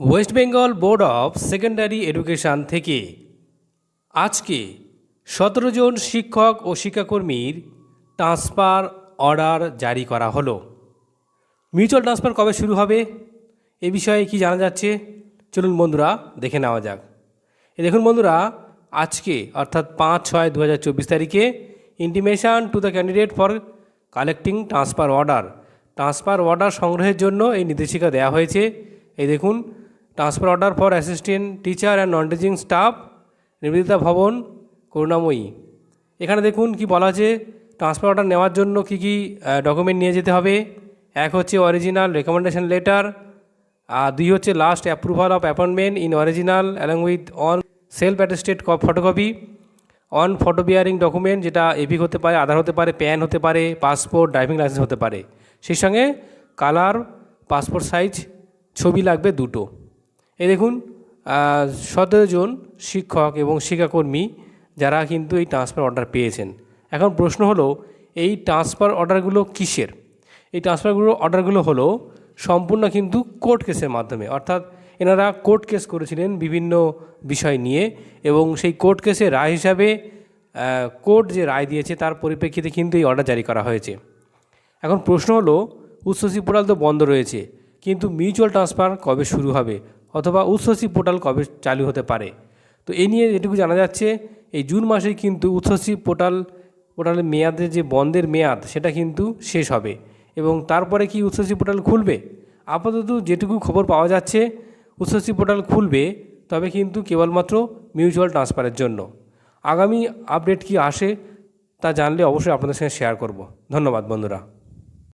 West Bengal board of secondary education থেকে আজকে সতেরো জন শিক্ষক ও শিক্ষাকর্মীর ট্রান্সফার অর্ডার জারি করা হলো। মিউচুয়াল ট্রান্সফার কবে শুরু হবে? এ বিষয়ে কি জানা যাচ্ছে? চলুন বন্ধুরা দেখে নেওয়া যাক। এই দেখুন বন্ধুরা, আজকে অর্থাৎ পাঁচ ছয় দু হাজার চব্বিশ তারিখে intimation to the candidate for collecting transfer order transfer order সংগ্রহের জন্য এই নির্দেশিকা দেওয়া হয়েছে। এই দেখুন transfer order for assistant teacher and non teaching staff Nivedita Bhavan Karunamoyee এখানে দেখুন কি বলা আছে ট্রান্সফার অর্ডার নেওয়ার জন্য কি কি ডকুমেন্ট নিয়ে যেতে হবে। এক হচ্ছে অরিজিনাল রেকমেন্ডেশন লেটার আর দুই হচ্ছে last approval of appointment in original along with on self attested photocopy on photo bearing document যেটা এপিক হতে পারে আধার হতে পারে প্যান হতে পারে পাসপোর্ট ড্রাইভিং লাইসেন্স হতে পারে। সেই সঙ্গে কালার পাসপোর্ট সাইজ ছবি লাগবে দুটো। এই দেখুন সতেরো জন শিক্ষক এবং শিক্ষাকর্মী যারা কিন্তু এই ট্রান্সফার অর্ডার পেয়েছেন। এখন প্রশ্ন হলো, এই ট্রান্সফার অর্ডারগুলো কিসের? এই ট্রান্সফারগুলো অর্ডারগুলো হলো সম্পূর্ণ কিন্তু কোর্ট কেসের মাধ্যমে। অর্থাৎ এনারা কোর্ট কেস করেছিলেন বিভিন্ন বিষয় নিয়ে এবং সেই কোর্ট কেসের রায় হিসাবে কোর্ট যে রায় দিয়েছে তার পরিপ্রেক্ষিতে কিন্তু এই অর্ডার জারি করা হয়েছে। এখন প্রশ্ন হলো উচ্চশী পোর্টাল তো বন্ধ রয়েছে, কিন্তু মিউচুয়াল ট্রান্সফার কবে শুরু হবে? অথবা উচ্চশী পোর্টাল কবে চালু হতে পারে? তো এই নিয়ে যেটুকু জানা যাচ্ছে, এই জুন মাসেই কিন্তু উচ্চশী পোর্টাল, পোর্টালের মেয়াদের যে বন্ধের মেয়াদ, সেটা কিন্তু শেষ হবে। এবং তারপরে কি উচ্চশী পোর্টাল খুলবে? আপাতত যেটুকু খবর পাওয়া যাচ্ছে উচ্চশী পোর্টাল খুলবে, তবে কিন্তু কেবলমাত্র মিউচুয়াল ট্রান্সফারের জন্য। আগামী আপডেট কি আসে, তা জানলে অবশ্যই আপনাদের সঙ্গে শেয়ার করব। ধন্যবাদ বন্ধুরা।